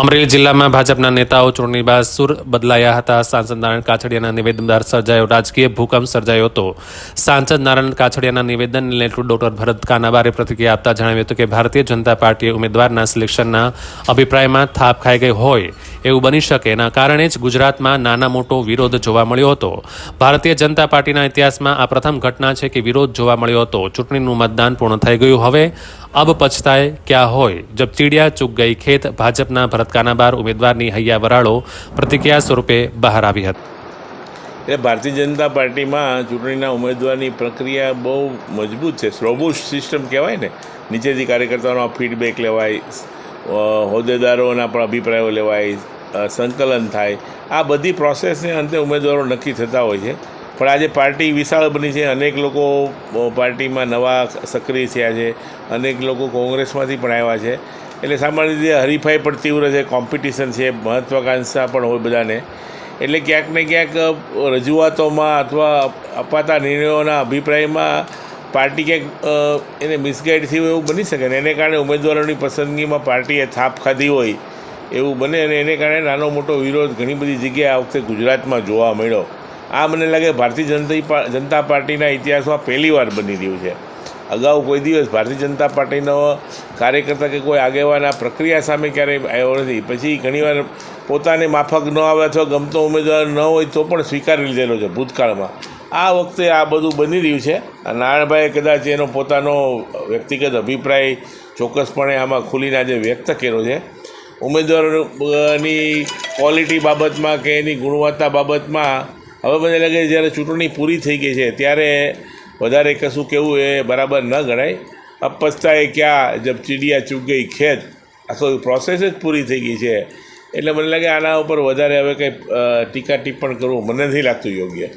અમરેલી જિલ્લામાં ભાજપના નેતાઓ ચૂંટણી બાદ સુર બદલાયા હતા. સાંસદ નારાયણ કાછડિયાના નિવેદન દ્વારા સર્જાયો. રાજકીય ભૂકંપ સર્જાયો હતો. સાંસદ નારાયણ કાછડિયાના નિવેદનને લેતું ડોક્ટર ભરત કાનાબારે પ્રતિક્રિયા આપતા જણાવ્યું હતું કે ભારતીય જનતા પાર્ટીએ ઉમેદવારના સિલેક્શનના અભિપ્રાયમાં થાપ ખાઈ ગઈ હોય એવું બની શકે. એના કારણે જ ગુજરાતમાં નાના મોટો વિરોધ જોવા મળ્યો હતો. ભારતીય જનતા પાર્ટીના ઇતિહાસમાં આ પ્રથમ ઘટના છે કે વિરોધ જોવા મળ્યો હતો. ચૂંટણીનું મતદાન પૂર્ણ થઈ ગયું. હવે અબ પછતાય ક્યાં હોય? જબ ચીડિયા ચૂક ગઈ ખેત, ભાજપના ભરત કાનાબાર ઉમેદવારની હૈયા વરાળો પ્રતિક્રિયા સ્વરૂપે બહાર આવી હતી. એટલે ભારતીય જનતા પાર્ટીમાં ચૂંટણીના ઉમેદવારની પ્રક્રિયા બહુ મજબૂત છે. સ્લોબુશ સિસ્ટમ કહેવાય ને. નીચેથી કાર્યકર્તાઓનો ફીડબેક લેવાય હોદ્દેદારોના પણ અભિપ્રાયો લેવાય સંકલન થાય. આ બધી પ્રોસેસને અંતે ઉમેદવારો નક્કી થતા હોય છે. પણ આજે પાર્ટી વિશાળ બની છે. અનેક લોકો પાર્ટીમાં નવા સક્રિય થયા છે. અનેક લોકો કોંગ્રેસમાંથી પણ આવ્યા છે. એટલે સામાન્ય રીતે હરીફાઈ પણ તીવ્ર છે. કોમ્પિટિશન છે. મહત્વાકાંક્ષા પણ હોય બધાને. એટલે ક્યાંક ને ક્યાંક રજૂઆતોમાં અથવા અપાતા નિર્ણયોના અભિપ્રાયમાં પાર્ટી ક્યાંક એને મિસગાઈડ થયું એવું બની શકે ને? એને કારણે ઉમેદવારોની પસંદગીમાં પાર્ટીએ થાપ ખાધી હોય. એવું બને અને એને કારણે નાનો મોટો વિરોધ ઘણી બધી જગ્યાએ આ વખતે ગુજરાતમાં જોવા મળ્યો. આ મને લાગે ભારતીય જનતા જનતા પાર્ટીના ઇતિહાસમાં પહેલીવાર બની રહ્યું છે. અગાઉ કોઈ દિવસ ભારતીય જનતા પાર્ટીનો કાર્યકર્તા કે કોઈ આગેવાન આ પ્રક્રિયા સામે ક્યારેય આવ્યો નથી. પછી ઘણીવાર પોતાને માફક ન આવે અથવા ગમતો ઉમેદવાર ન હોય તો પણ સ્વીકારી લીધેલો છે ભૂતકાળમાં. આ વખતે આ બધું બની રહ્યું છે. નારાયણભાઈએ કદાચ એનો પોતાનો વ્યક્તિગત અભિપ્રાય ચોક્કસપણે આમાં ખુલીને આજે વ્યક્ત કર્યો છે. ઉમેદવારોની ક્વોલિટી બાબતમાં કે એની ગુણવત્તા બાબતમાં, હવે મને લાગે જ્યારે ચૂંટણી પૂરી થઈ ગઈ છે, ત્યારે વધારે કશું કહેવું એ બરાબર ન ગણાય. અપસ્તાએ ક્યાં જબ ચીડિયા ચૂક ગઈ ખેત, આખો પ્રોસેસ જ પૂરી થઈ ગઈ છે. એટલે મને લાગે આના ઉપર વધારે હવે કંઈ ટીકા ટિપ્પણ કરવું મને નથી લાગતું યોગ્ય.